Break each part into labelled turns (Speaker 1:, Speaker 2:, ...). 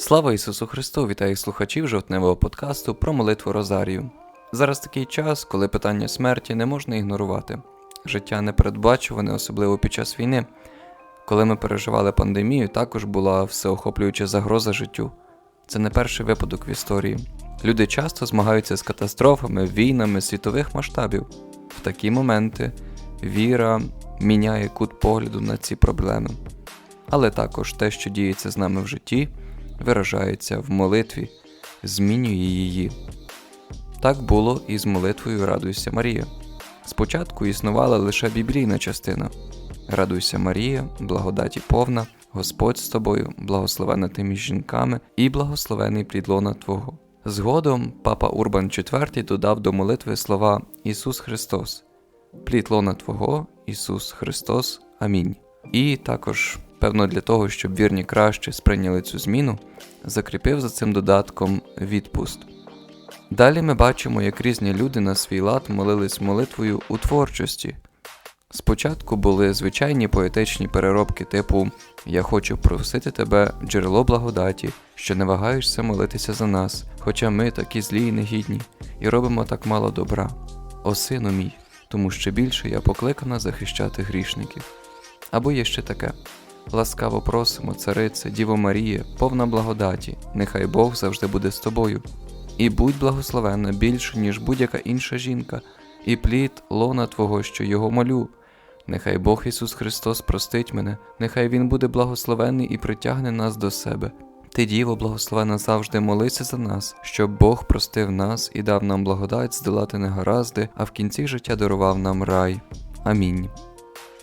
Speaker 1: Слава Ісусу Христу! Вітаю слухачів жовтневого подкасту про молитву Розарію. Зараз такий час, коли питання смерті не можна ігнорувати. Життя непередбачуване, особливо під час війни. Коли ми переживали пандемію, також була всеохоплююча загроза життю. Це не перший випадок в історії. Люди часто змагаються з катастрофами, війнами світових масштабів. В такі моменти віра міняє кут погляду на ці проблеми. Але також те, що діється з нами в житті, виражається в молитві, змінює її. Так було і з молитвою Радуйся Марія. Спочатку існувала лише біблійна частина Радуйся Марія, благодаті повна, Господь з тобою, благословена ти між жінками і благословений плідлона Твого. Згодом папа Урбан IV додав до молитви слова Ісус Христос, плід лона Твого, Ісус Христос. Амінь. І також, певно, для того, щоб вірні краще сприйняли цю зміну, закріпив за цим додатком відпуст. Далі ми бачимо, як різні люди на свій лад молились молитвою у творчості. Спочатку були звичайні поетичні переробки типу Я хочу просити тебе, джерело благодаті, що не вагаєшся молитися за нас, хоча ми такі злі і негідні, і робимо так мало добра. О сину мій, тому що більше я покликана захищати грішників. Або є ще таке ласкаво просимо, царице, Діво Маріє, повна благодаті, нехай Бог завжди буде з тобою. І будь благословенна більше, ніж будь-яка інша жінка, і плід лона Твого, що його молю. Нехай Бог Ісус Христос простить мене, нехай Він буде благословений і притягне нас до себе. Ти, Діво, благословена завжди молися за нас, щоб Бог простив нас і дав нам благодать здолати негаразди, а в кінці життя дарував нам рай. Амінь.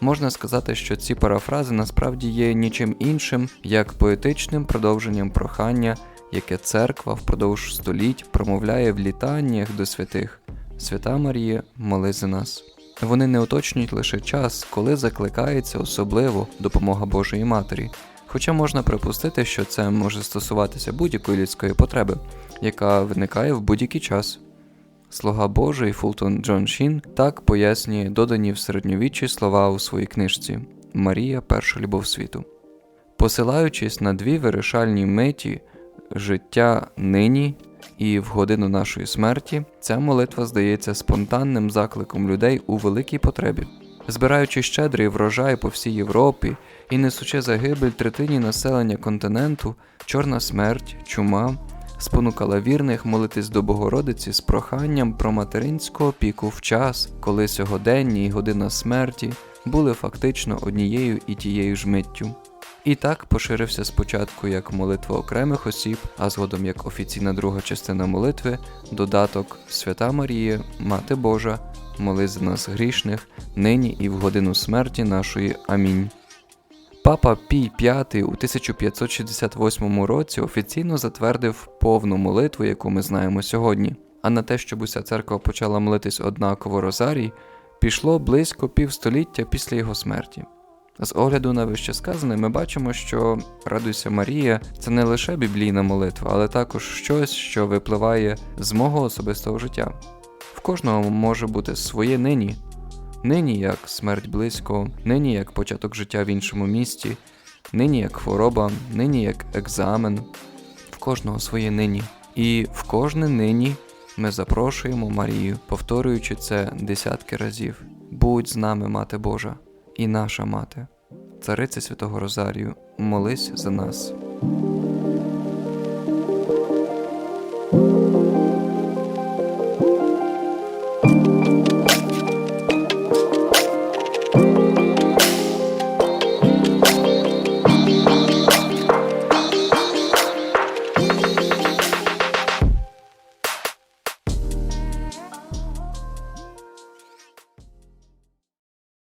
Speaker 1: Можна сказати, що ці парафрази насправді є нічим іншим, як поетичним продовженням прохання, яке церква впродовж століть промовляє в літаннях до святих. Свята Марія, моли за нас. Вони не уточнюють лише час, коли закликається особливо допомога Божої Матері, хоча можна припустити, що це може стосуватися будь-якої людської потреби, яка виникає в будь-який час. Слуга Божий Фултон Джон Шін так пояснює додані в середньовіччі слова у своїй книжці Марія перша любов світу. Посилаючись на дві вирішальні миті життя нині і в годину нашої смерті, ця молитва здається спонтанним закликом людей у великій потребі. Збираючи щедрий врожай по всій Європі і несучи загибель третині населення континенту, чорна смерть, чума спонукала вірних молитись до Богородиці з проханням про материнську опіку в час, коли сьогодення і година смерті були фактично однією і тією ж миттю. І так поширився спочатку як молитва окремих осіб, а згодом як офіційна друга частина молитви, додаток Свята Марія, Мати Божа, моли за нас грішних, нині і в годину смерті нашої. Амінь. Папа Пій V у 1568 році офіційно затвердив повну молитву, яку ми знаємо сьогодні. А на те, щоб уся церква почала молитись однаково Розарій, пішло близько півстоліття після його смерті. З огляду на вище сказане, ми бачимо, що Радуйся Марія це не лише біблійна молитва, але також щось, що випливає з мого особистого життя. В кожного може бути своє нині, нині як смерть близько, нині як початок життя в іншому місті, нині як хвороба, нині як екзамен, в кожного своє нині. І в кожне нині ми запрошуємо Марію, повторюючи це десятки разів. Будь з нами, Мати Божа, і наша мати, Цариця Святого Розарію, молись за нас.